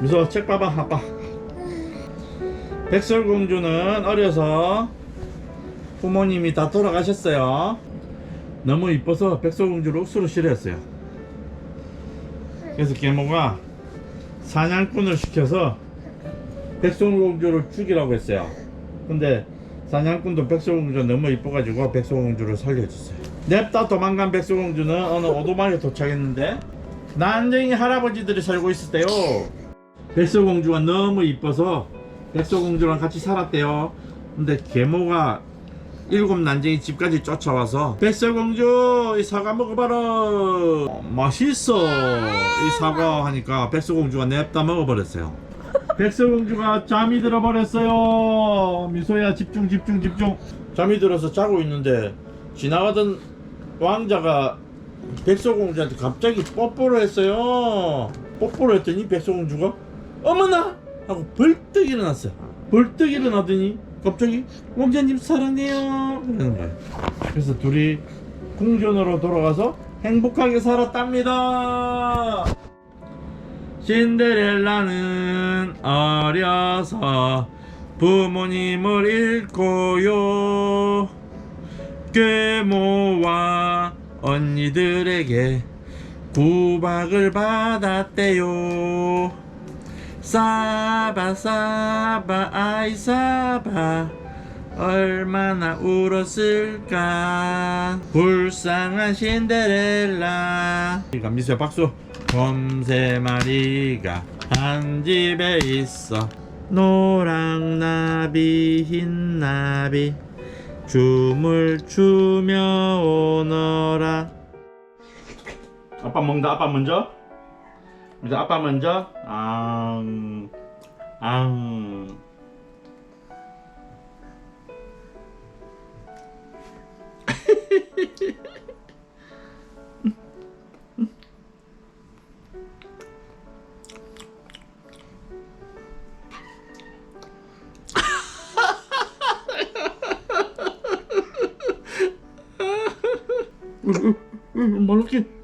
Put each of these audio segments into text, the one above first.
미소 책 봐봐 아빠. 백설공주는 어려서 부모님이 다 돌아가셨어요. 너무 이뻐서 백설공주를 옥수로 싫어했어요. 그래서 계모가 사냥꾼을 시켜서 백설공주를 죽이라고 했어요. 근데 사냥꾼도 백설공주가 너무 이뻐가지고 백설공주를 살려줬어요. 냅다 도망간 백설공주는 어느 오두막에 도착했는데 난쟁이 할아버지들이 살고 있을 때요 백설공주가 너무 이뻐서 백설공주랑 같이 살았대요. 근데 계모가 일곱 난쟁이 집까지 쫓아와서 백설공주 이 사과 먹어봐라. 어, 맛있어. 이 사과 하니까 백설공주가 냅다 먹어버렸어요. 백설공주가 잠이 들어버렸어요. 미소야 집중 집중 집중. 잠이 들어서 자고 있는데 지나가던 왕자가 백설공주한테 갑자기 뽀뽀를 했어요. 뽀뽀를 했더니 백설공주가 어머나! 하고 벌떡 일어났어요. 벌떡 일어나더니 갑자기 왕자님 사랑해요. 그러는 거예요. 그래서 둘이 궁전으로 돌아가서 행복하게 살았답니다. 신데렐라는 어려서 부모님을 잃고요. 괴모와 언니들에게 구박을 받았대요 사바 사바 아이 사바. 얼마나 울었을까. 불쌍한 신데렐라. 그러니까 미수야 박수. 곰세 마리가 한 집에 있어. 노랑나비 흰나비. 춤을 추며 오너라. 아빠 먹는다. 아빠 먼저 이제 아빠 먼저 앙 앙. 말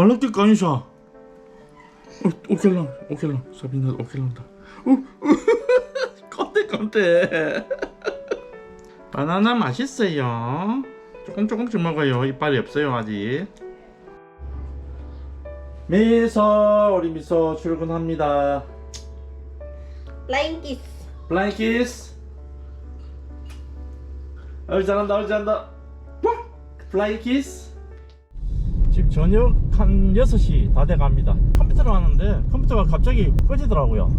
말랐게 까니샤. 오케이 랑 오케이 랑 사비나 오케이 랑다. 깜대 깜대 바나나 맛있어요. 조금 조금씩 먹어요. 이빨이 없어요 아직. 미소 우리 미소 출근합니다. Flying kiss. 블라인 키스 어이 잘한다 어이 잘한다. 플라이 키스 지금 저녁 한 6시 다 돼갑니다. 컴퓨터를 하는데 컴퓨터가 갑자기 꺼지더라고요.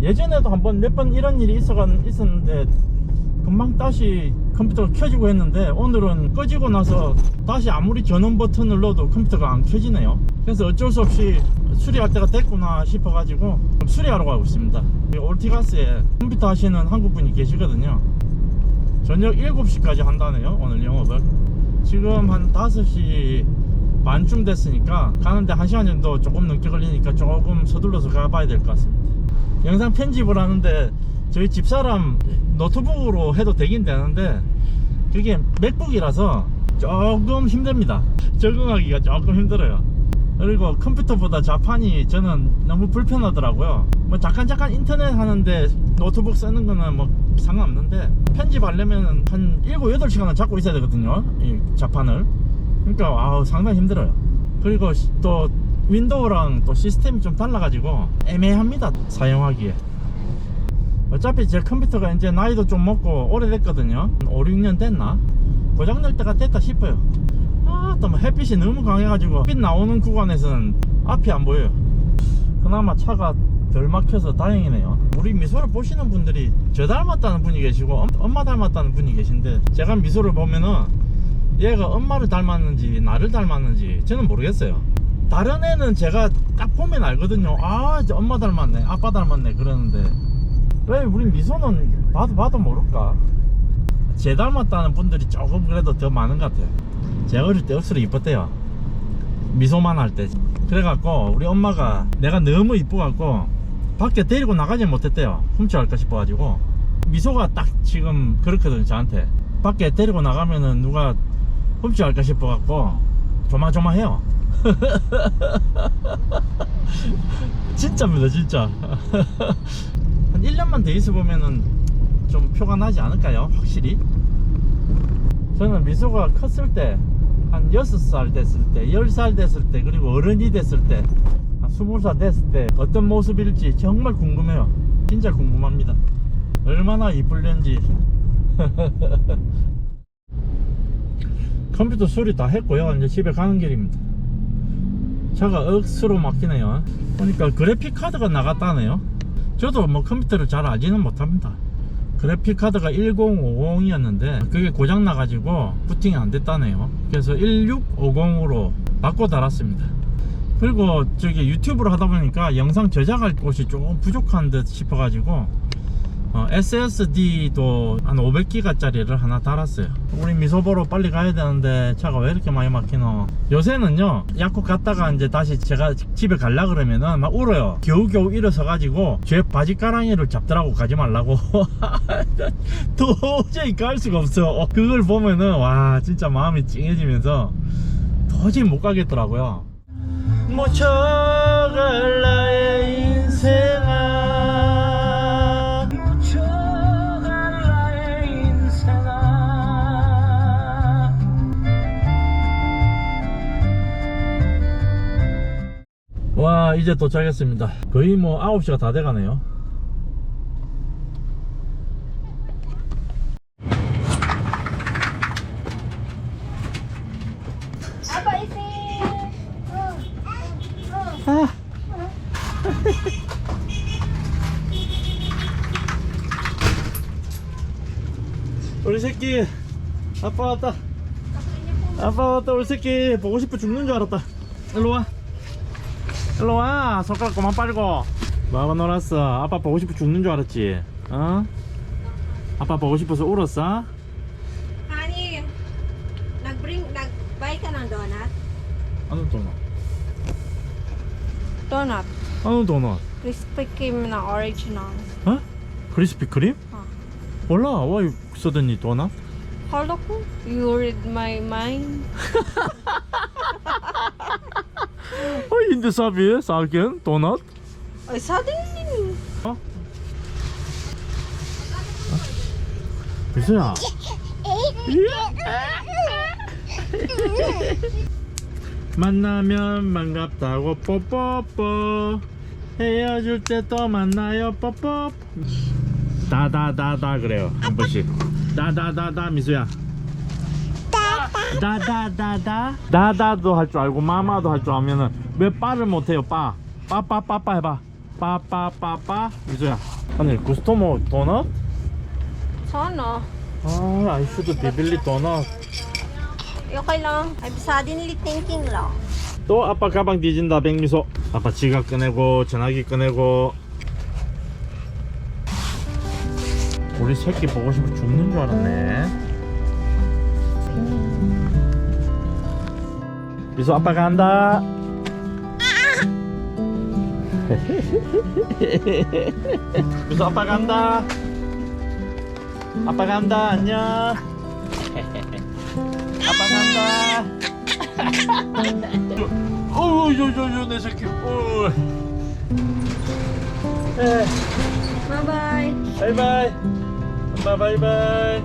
예전에도 한번 몇 번 이런 일이 있었는데 금방 다시 컴퓨터가 켜지고 했는데 오늘은 꺼지고 나서 다시 아무리 전원 버튼을 눌러도 컴퓨터가 안 켜지네요. 그래서 어쩔 수 없이 수리할 때가 됐구나 싶어 가지고 수리하러 가고 있습니다. 이 올티가스에 컴퓨터 하시는 한국분이 계시거든요. 저녁 7시까지 한다네요 오늘 영업을. 지금 한 5시 반쯤 됐으니까 가는데 1시간 정도 조금 넘게 걸리니까 조금 서둘러서 가봐야 될 것 같습니다. 영상 편집을 하는데 저희 집사람 노트북으로 해도 되긴 되는데 그게 맥북이라서 조금 힘듭니다. 적응하기가 조금 힘들어요. 그리고 컴퓨터보다 자판이 저는 너무 불편하더라고요. 뭐 잠깐 잠깐 인터넷 하는데 노트북 쓰는 거는 뭐 상관없는데 편집하려면 한 7, 8시간을 잡고 있어야 되거든요 이 자판을 그러니까 아우 상당히 힘들어요. 그리고 시- 또 윈도우랑 또 시스템이 좀 달라가지고 애매합니다 사용하기에. 어차피 제 컴퓨터가 이제 나이도 좀 먹고 오래됐거든요. 5, 6년 됐나? 고장날 때가 됐다 싶어요. 아또 뭐 햇빛이 너무 강해가지고 빛 나오는 구간에서는 앞이 안 보여요. 그나마 차가 덜 막혀서 다행이네요. 우리 미소를 보시는 분들이 저 닮았다는 분이 계시고 엄- 엄마 닮았다는 분이 계신데 제가 미소를 보면은 얘가 엄마를 닮았는지 나를 닮았는지 저는 모르겠어요. 다른 애는 제가 딱 보면 알거든요. 아 엄마 닮았네 아빠 닮았네 그러는데. 왜 우리 미소는 봐도 봐도 모를까? 제 닮았다는 분들이 조금 그래도 더 많은 것 같아요. 제가 어릴 때 억수로 이뻤대요. 미소만 할 때. 그래갖고 우리 엄마가 내가 너무 이뻐갖고 밖에 데리고 나가지 못했대요. 훔쳐갈까 싶어가지고. 미소가 딱 지금 그렇거든요 저한테. 밖에 데리고 나가면은 누가 훔쳐갈까 싶어갖고 조마조마해요. 진짜입니다 진짜. 한 1년만 더 있어 보면은 좀 표가 나지 않을까요 확실히? 저는 미소가 컸을 때 한 6살 됐을 때 10살 됐을 때 그리고 어른이 됐을 때한 20살 됐을 때 어떤 모습일지 정말 궁금해요. 진짜 궁금합니다. 얼마나 이쁠는지 컴퓨터 수리 다 했고요. 이제 집에 가는 길입니다. 차가 억수로 막히네요. 보니까 그래픽 카드가 나갔다네요. 저도 뭐 컴퓨터를 잘 알지는 못합니다. 그래픽 카드가 1050이었는데 그게 고장 나가지고 부팅이 안 됐다네요. 그래서 1650으로 바꿔 달았습니다. 그리고 저기 유튜브를 하다 보니까 영상 저장할 곳이 조금 부족한 듯 싶어 가지고 어, SSD도 한 500기가짜리를 하나 달았어요. 우리 미소 보러 빨리 가야 되는데 차가 왜 이렇게 많이 막히노? 요새는요, 약국 갔다가 이제 다시 제가 집에 갈라 그러면은 막 울어요. 겨우겨우 일어서 가지고 제 바지 가랑이를 잡더라고 가지 말라고. 도저히 갈 수가 없어. 그걸 보면은 와, 진짜 마음이 찡해지면서 도저히 못 가겠더라고요. 묻혀갈 나의 와 이제 도착했습니다. 거의 뭐 9시가 다 돼가네요? 아. 우리 새끼 아빠 왔다. 아빠 왔다 우리 새끼. 보고 싶어 죽는 줄 알았다. 일로 와 일로 와 손가락 그만 빨고 뭐하고 놀았어 아빠 보고 싶어 죽는 줄 알았지 어? 아빠 보고 싶어서 울었어? Honey, nag-bring, nag-buy ka ng donut? 아는 도넛 Donut. 아는 도넛 Kreme na original. 어? 크리스피 크림? 어. 몰라 why suddenly 도넛? Hala ko, you read my mind. 어 인데 사비에 사겐 도넛? Ay, suddenly. 어? 미소야 만나면 반갑다고 뽀뽀뽀. 헤어질 때 또 만나요 뽀뽀 다다다다 그래요 한 번씩. 다다다다 미소야. 다다다다. 다다도 할 줄 알고 마마도 할 줄 알면은 왜 빠를 못해요 빠 빠빠빠빠 해봐 빠빠빠빠 미소야 아니 구스토모 도넛? Sana. 아 아이스도 비빌리 도넛 Okay lang. I'm suddenly thinking lang. 또 아빠 가방 뒤진다 백미소 아빠 지갑 꺼내고 전화기 꺼내고 우리 새끼 보고 싶어 죽는 줄 알았네 미소 아빠 간다 미소 아빠 간다. 아빠 간다. 안녕. 아빠 간다. 어우 저저저 내 새끼. 어. 에, Bye-bye. 바이바이. 엄마 바이바이